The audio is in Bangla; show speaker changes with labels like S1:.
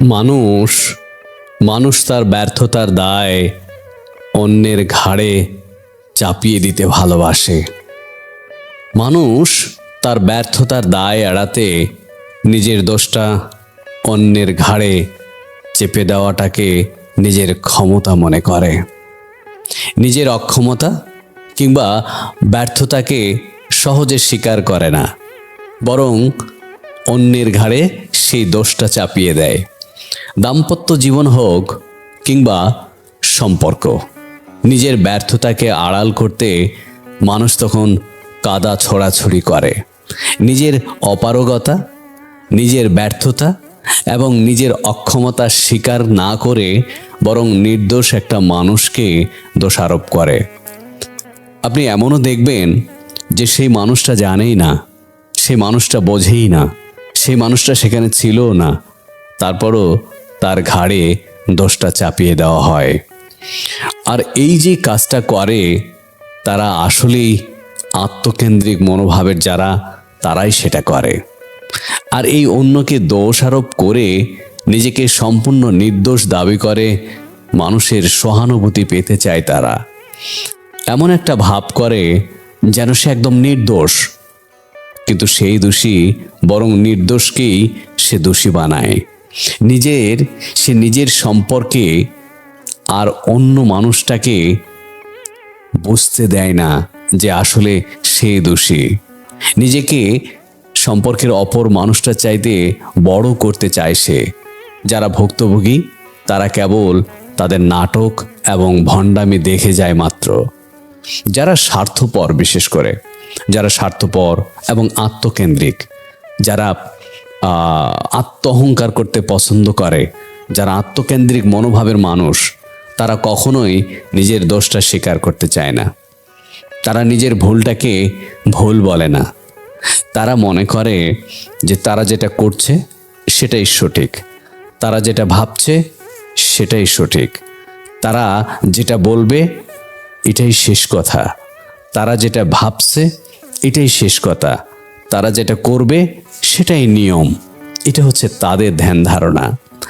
S1: মানুষ মানুষ তার ব্যর্থতার দায় অন্যের ঘাড়ে চাপিয়ে দিতে ভালোবাসে। মানুষ তার ব্যর্থতার দায় এড়াতে নিজের দোষটা অন্যের ঘাড়ে চেপে দেওয়াটাকে নিজের ক্ষমতা মনে করে। নিজের অক্ষমতা কিংবা ব্যর্থতাকে সহজে স্বীকার করে না, বরং অন্যের ঘাড়ে সেই দোষটা চাপিয়ে দেয়। দাম্পত্য জীবন হোক কিংবা সম্পর্ক, নিজের ব্যর্থতাকে আড়াল করতে মানুষ তখন কাদা ছড়াছড়ি করে। নিজের অপারগতা, নিজের ব্যর্থতা এবং নিজের অক্ষমতা স্বীকার না করে বরং নির্দোষ একটা মানুষকে দোষারোপ করে। আপনি এমনও দেখবেন যে সেই মানুষটা জানেই না, সেই মানুষটা বোঝেই না, সেই মানুষটা সেখানে ছিল না, তারপরও তার ঘাড়ে দোষটা চাপিয়ে দেওয়া হয়। আর এই যে কাজটা করে, তারা আসলেই আত্মকেন্দ্রিক মনোভাবের যারা, তারাই সেটা করে। আর এই অন্যকে দোষ আরোপ করে নিজেকে সম্পূর্ণ নির্দোষ দাবি করে মানুষের সহানুভূতি পেতে চায় তারা। এমন একটা ভাব করে যেন সে একদম নির্দোষ। কিন্তু সেই দোষী বরং নির্দোষকেই সে দোষী বানায়। নিজের, সে নিজের সম্পর্কে আর অন্য মানুষটাকে বুঝতে দেয় না যে আসলে সে দোষী। নিজেকে সম্পর্কের অপর মানুষটা চাইতে বড় করতে চায় সে। যারা ভুক্তভোগী, তারা কেবল তাদের নাটক এবং ভণ্ডামি দেখে যায় মাত্র। যারা স্বার্থপর বিশেষ করে, যারা স্বার্থপর এবং আত্মকেন্দ্রিক, যারা আহ, আত্ম অহংকার করতে পছন্দ করে। যারা আত্মকেন্দ্রিক মনোভাবের মানুষ তারা কখনোই নিজের দোষটা স্বীকার করতে চায় না। তারা নিজের ভুলটাকে ভুল বলে না। তারা মনে করে যে তারা যেটা করছে সেটাই সঠিক। তারা যেটা ভাবছে সেটাই সঠিক। তারা যেটা বলবে এটাই শেষ কথা। তারা যেটা ভাবছে এটাই শেষ কথা। তারা যেটা করবে সেটাই নিয়ম। এটা হচ্ছে তাদের ধ্যান ধারণা।